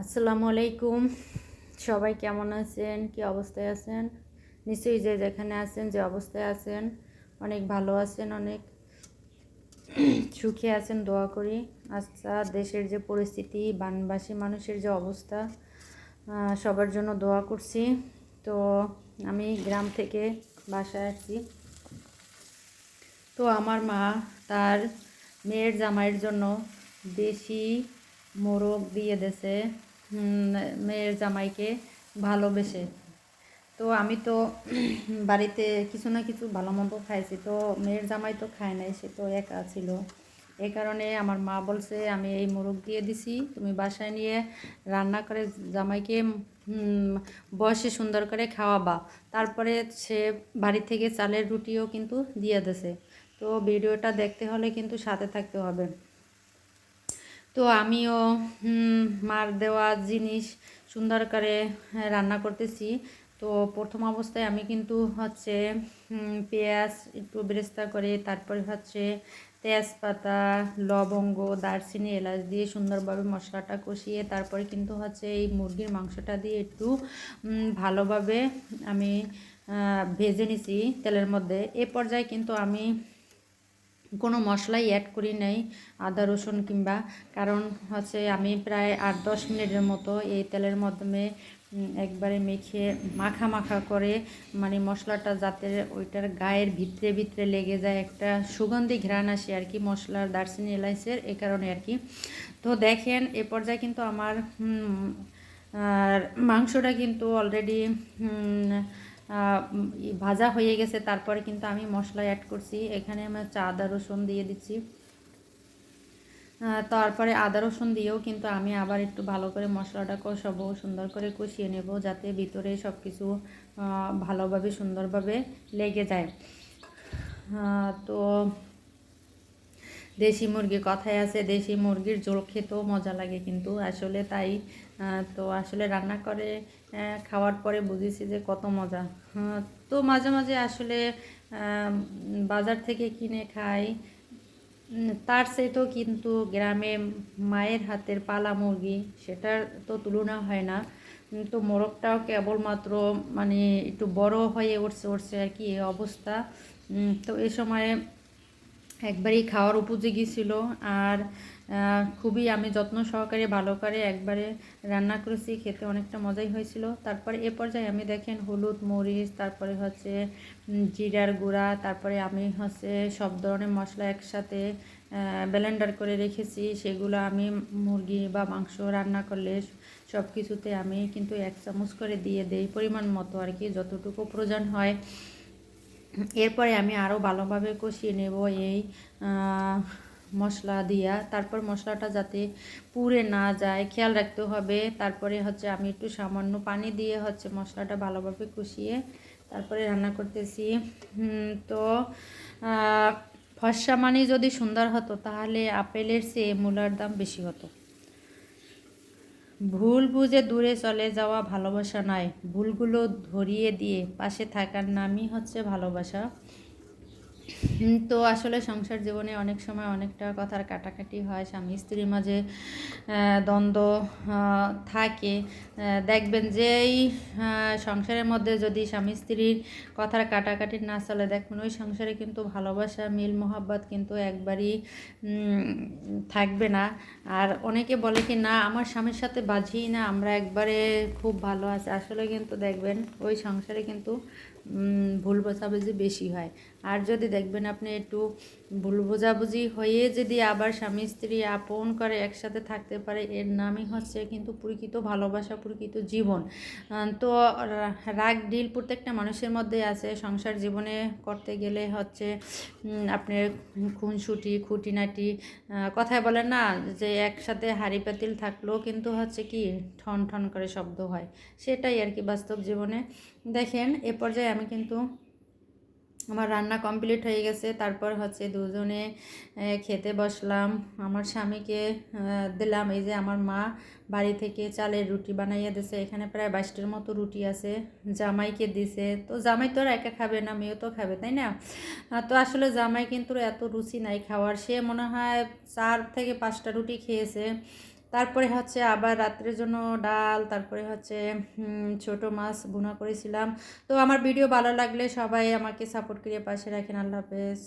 আসসালামু আলাইকুম। সবাই কেমন আছেন? কি অবস্থায় আছেন? নিশ্চয়ই যে যেখানে আছেন যে অবস্থায় আছেন অনেক ভালো আছেন অনেক সুখে আছেন দোয়া করি। আচ্ছা দেশের যে পরিস্থিতি বানবাসী মানুষের যে অবস্থা সবার জন্য দোয়া করছি। তো আমি গ্রাম থেকে বাসায় আছি। তো আমার মা তার মেয়ের জামাইয়ের জন্য দেশি মোরগ দিয়ে উম, মেয়ের জামাইকে ভালোবেসে। তো আমি তো বাড়িতে কিছু না কিছু ভালো মন্দ খাইছি। তো মেয়ের জামাই তো খায় নাই, সে তো একা ছিল। এই কারণে আমার মা বলছে, আমি এই মোরগ দিয়ে দিছি, তুমি বাসায় নিয়ে রান্না করে জামাইকে বয়সে সুন্দর করে খাওয়াবা। তারপরে সে বাড়ি থেকে চালের রুটিও কিন্তু দিয়ে দেছে। তো ভিডিওটা দেখতে হলে কিন্তু সাথে থাকতে হবে। তো আমিও মার দেওয়া জিনিস সুন্দর করে হ্যাঁ, রান্না করতেছি। তো প্রথম অবস্থায় আমি কিন্তু হচ্ছে পেঁয়াজ একটু বেরেস্তা করে তারপরে হচ্ছে তেজপাতা লবঙ্গ দারচিনি এলাচ দিয়ে সুন্দরভাবে মশলাটা কষিয়ে তারপরে কিন্তু হচ্ছে এই মুরগির মাংসটা দিয়ে একটু ভালোভাবে আমি ভেজে নিছি তেলের মধ্যে। এ পর্যায়ে কিন্তু আমি কোনো মশলাই অ্যাড করি নাই, আদা, রসুন কিংবা, কারণ হচ্ছে আমি প্রায় আট দশ মিনিটের মতো এই তেলের মাধ্যমে একবারে মেখে মাখা মাখা করে মানে মশলাটা যাতে ওইটার গায়ের ভিতরে ভিতরে লেগে যায়, একটা সুগন্ধি ঘ্রাণ আসে আর কি মশলার দারচিনি এলাইচের, এ কারণে আর কি। তো দেখেন, এ পর্যায়ে কিন্তু আমার আর মাংসটা কিন্তু অলরেডি ভাজা হয়ে গেছে, তারপরে কিন্তু আমি মশলা অ্যাড করছি। এখানে আমি চা, আদা, রসুন দিয়ে দিচ্ছি। তারপরে আদা, রসুন দিয়েও কিন্তু আমি আবার একটু ভালো করে মশলাটা কষাবো, সুন্দর করে কষিয়ে নেব, যাতে ভিতরে সব কিছু ভালোভাবে, সুন্দরভাবে লেগে যায়। তো দেশি মুরগি কথায় আছে দেশি মুরগির ঝোল খেতেও মজা লাগে কিন্তু। আসলে তাই তো আসলে রান্না করে খাওয়ার পরে বুঝেছি যে কত মজা। হ্যাঁ, তো মাঝে মাঝে আসলে বাজার থেকে কিনে খাই। তার তো কিন্তু গ্রামে মায়ের হাতের পালা মুরগি সেটার তো তুলনা হয় না। তো মোরগটাও কেবলমাত্র মানে একটু বড় হয়ে উঠছে উঠছে আর কি অবস্থা। তো এ সময়ে একবারেই খাওয়ার উপযোগী ছিল আর খুবই আমি যত্ন সহকারে, ভালো করে একবারে রান্না করেছি, খেতে অনেকটা মজাই হয়েছিল। তারপরে এ পর্যায়ে আমি দেখেন হলুদ, মরিচ, তারপরে হচ্ছে জিরার গুঁড়া, তারপরে আমি হচ্ছে সব ধরনের মশলা একসাথে ব্লেন্ডার করে রেখেছি। সেগুলো আমি মুরগি বা মাংস রান্না করলে সব কিছুতে আমি কিন্তু এক চামচ করে দিয়ে দেই, পরিমাণ মতো আর কি, যতটুকু প্রয়োজন হয়। এরপরে আমি আরও ভালোভাবে কষিয়ে নেব এই মশলা দিয়া। তারপর মশলাটা যাতে পুড়ে না যায়, খেয়াল রাখতে হবে। তারপরে হচ্ছে আমি একটু সামান্য পানি দিয়ে হচ্ছে মশলাটা ভালোভাবে কষিয়ে তারপরে রান্না করতেছি। তো ফর্সা মানি যদি সুন্দর হতো তাহলে আপেলের চেয়ে মূলার দাম বেশি হতো। ভুল বুঝে দূরে চলে যাওয়া ভালোবাসা নয়। ভুলগুলো ধরিয়ে দিয়ে পাশে থাকার নামই হচ্ছে ভালোবাসা। তো আসলে সংসার জীবনে অনেক সময় অনেকটা কথার কাটাকাটি হয়। স্বামী স্ত্রীর মাঝে দ্বন্দ্ব থাকে। দেখবেন যে এই সংসারের মধ্যে যদি স্বামী স্ত্রীর কথার কাটাকাটি না চলে, দেখবেন ওই সংসারে কিন্তু ভালোবাসা, মিল মোহাব্বত কিন্তু একবারই থাকবে না। আর অনেকে বলে কি, না, আমার স্বামীর সাথে বাঝি না, আমরা একবারে খুব ভালো আছি। আসলে কিন্তু দেখবেন ওই সংসারে কিন্তু ভুল বোঝাবুঝি বেশি হয়। আর যদি দেখবেন আপনি একটু ভুল বোঝাবুঝি হয়ে যদি আবার স্বামী, স্ত্রী আপন করে একসাথে থাকতে পারে, এর নামই হচ্ছে কিন্তু প্রকৃত ভালোবাসা, প্রকৃত জীবন। তো রাগ, ডিল প্রত্যেকটা মানুষের মধ্যে আছে। সংসার জীবনে করতে গেলে হচ্ছে আপনার খুনসুটি, খুঁটিনাটি কথায় বলে না যে একসাথে হাড়ি পাতিল থাকলেও কিন্তু হচ্ছে কি ঠন ঠন করে শব্দ হয়। সেটাই আর কি বাস্তব জীবনে। দেখেন, এ পর্যায়ে আমি কিন্তু আমার রান্না কমপ্লিট হয়ে গেছে। তারপর হচ্ছে দুজনে খেতে বসলাম। আমার স্বামীকে দিলাম। এই যে আমার মা বাড়ি থেকে চালের রুটি বানাইয়া দিছে। এখানে প্রায় বাইশটার মতো রুটি আছে। জামাইকে দিছে। তো জামাই তো আর একা খাবে না, মেয়েও তো খাবে, তাই না? তো আসলে জামাই কিন্তু এত রুচি নাই খাওয়ার। সে মনে হয় চার থেকে পাঁচটা রুটি খেয়েছে। তারপরে হচ্ছে আবার রাত্রের জন্য ডাল, তারপরে হচ্ছে ছোট মাছ ভুনা করেছিলাম। তো আমার ভিডিও ভালো লাগলে সবাই আমাকে সাপোর্ট করিয়ে পাশে রাখেন। আল্লাহ হাফেজ।